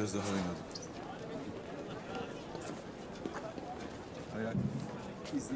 Biraz daha oynadım. Ayak. İzle.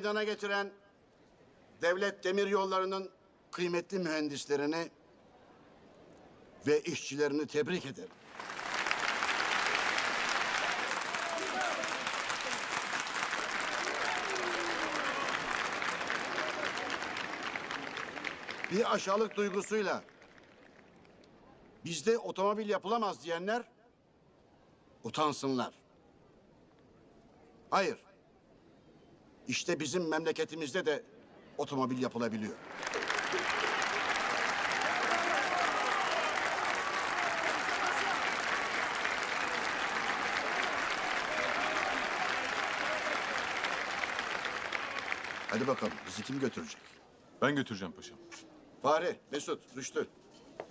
Meydana getiren devlet demir yollarının kıymetli mühendislerini ve işçilerini tebrik ederim. Bir aşağılık duygusuyla bizde otomobil yapılamaz diyenler utansınlar. Hayır. İşte bizim memleketimizde de otomobil yapılabiliyor. Hadi bakalım bizi kim götürecek? Ben götüreceğim paşam. Fahri, Mesut, Rüştü.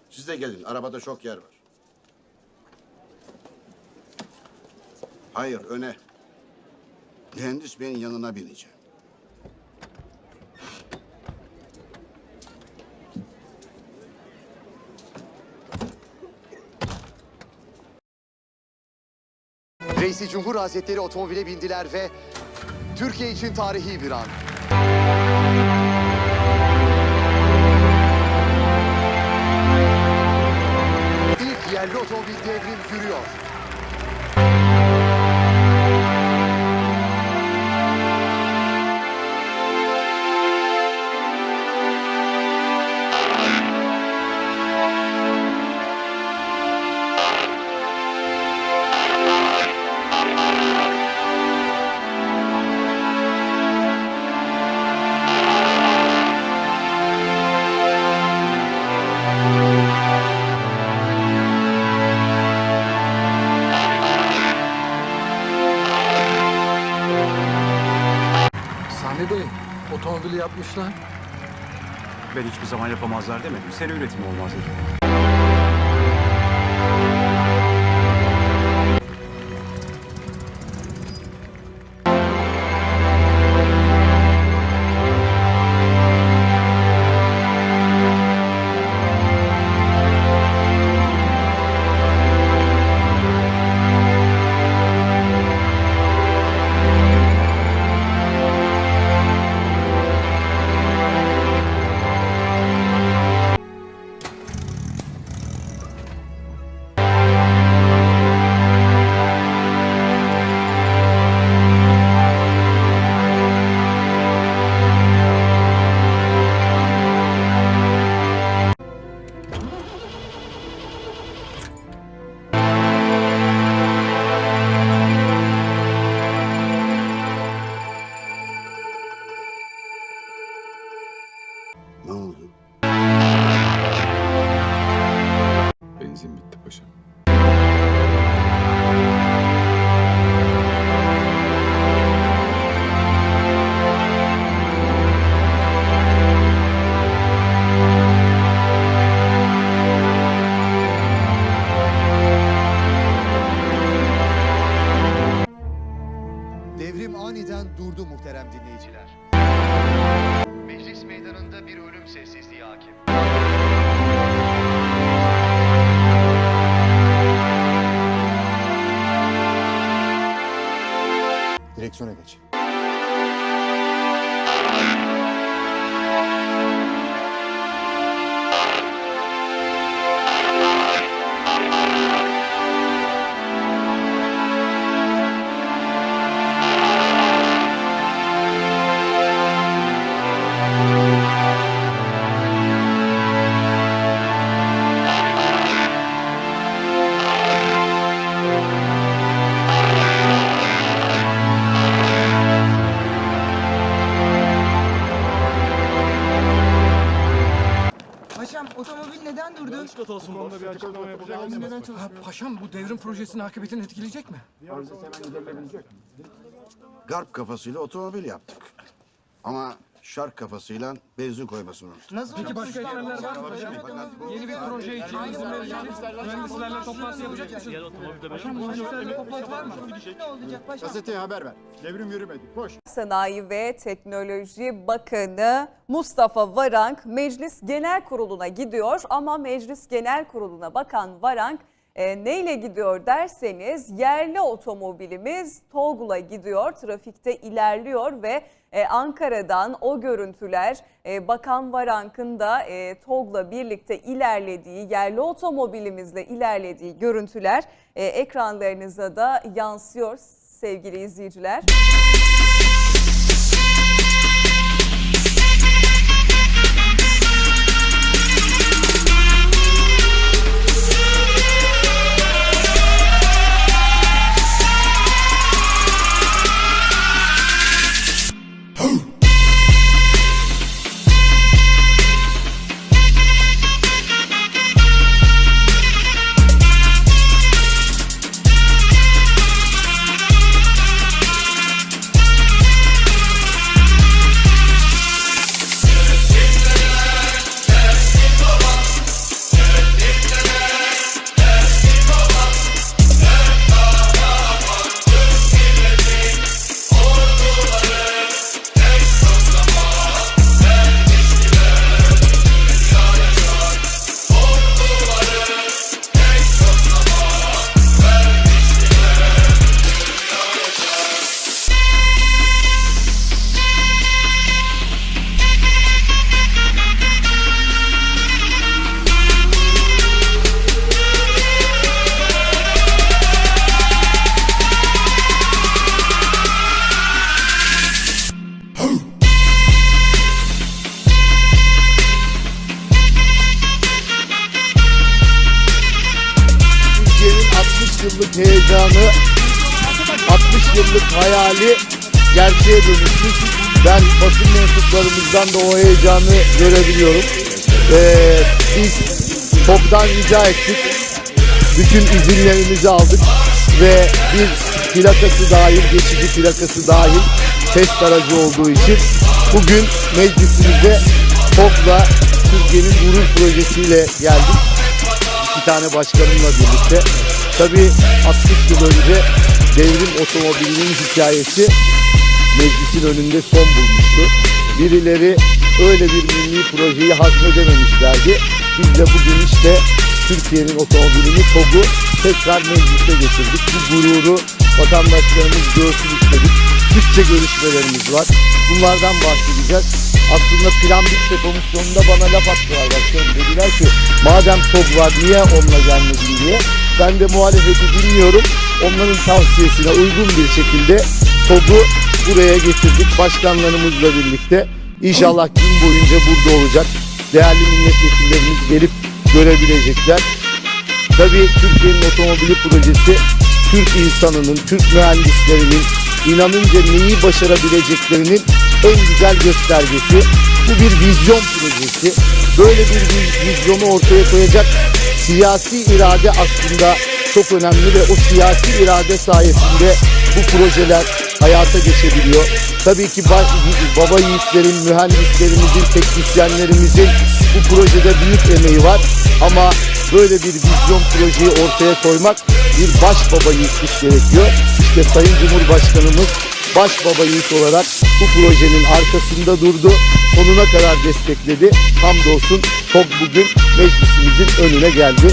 Siz de gelin. Arabada çok yer var. Hayır, öne. Mühendis beyin yanına bineceğim. Reisi Cumhur Hazretleri otomobile bindiler ve Türkiye için tarihi bir an. İlk yerli otomobil devrim yürüyor. Yapmışlar. Ben hiçbir zaman yapamazlar demedim. Seri üretimi olmaz dedim. Ne oldu? Benzin bitti paşam. Devrim aniden durdu muhterem dinleyiciler. Meydanında bir ölüm sessizliği hakim. Direksiyona geç. Neden durdu? Ha, paşam bu devrim projesinin akıbetini etkileyecek mi? Garp kafasıyla otomobil yaptık. Ama şark kafasıyla benzin koymasını unuttuk. Nasıl Peki başka eklemler var mı? Yeni bir proje için izin vereceğiniz mühendislerle toplantı yapacak mısınız? Paşam mühendislerle toplantı var mı? ne olacak paşam? Gazeteye haber ver. Devrim yürümedi. Koş. Sanayi ve Teknoloji Bakanı Mustafa Varank Meclis Genel Kurulu'na gidiyor ama Meclis Genel Kurulu'na bakan Varank e, neyle gidiyor derseniz yerli otomobilimiz TOG'la gidiyor. Trafikte ilerliyor ve e, Ankara'dan o görüntüler e, Bakan Varank'ın da e, TOG'la birlikte ilerlediği, yerli otomobilimizle ilerlediği görüntüler e, ekranlarınıza da yansıyor sevgili izleyiciler. Yıllık heyecanı, 60 yıllık hayali gerçeğe dönüşmüş. Ben basın mensuplarımızdan da o heyecanı görebiliyorum. Ee, biz TOG'dan rica ettik. Bütün izinlerimizi aldık ve bir plakası dahil, geçici plakası dahil test aracı olduğu için bugün meclisimize TOG'la Türkiye'nin gurur projesiyle geldik. İki tane başkanımla birlikte. Tabii 60 yıl önce devrim otomobilinin hikayesi meclisin önünde son bulmuştu. Birileri öyle bir milli projeyi hazmedememişlerdi. Biz de bugün işte Türkiye'nin otomobilini TOG'u tekrar meclise getirdik. Bu gururu vatandaşlarımız görsün istedik. Bütçe görüşmelerimiz var. Bunlardan bahsedeceğiz. Aslında plan bütçe komisyonunda bana laf attılar. Dediler ki madem TOG var niye onunla gelmedin diye. Ben de muhalefeti dinliyorum. Onların tavsiyesine uygun bir şekilde TOG'u buraya getirdik başkanlarımızla birlikte. İnşallah gün boyunca burada olacak. Değerli milletvekillerimiz gelip görebilecekler. Tabii Türkiye'nin otomobili projesi Türk insanının, Türk mühendislerinin inanınca neyi başarabileceklerinin en güzel göstergesi. Bu bir vizyon projesi. Böyle bir vi- vizyonu ortaya koyacak siyasi irade aslında çok önemli ve o siyasi irade sayesinde bu projeler hayata geçebiliyor. Tabii ki ba- baba yiğitlerin, mühendislerimizin, teknisyenlerimizin bu projede büyük emeği var. Ama böyle bir vizyon projeyi ortaya koymak bir baş baba yiğitlik gerekiyor. İşte Sayın Cumhurbaşkanımız baş baba yiğit olarak bu projenin arkasında durdu. Sonuna kadar destekledi. Hamdolsun TOG bugün meclisimizin önüne geldi.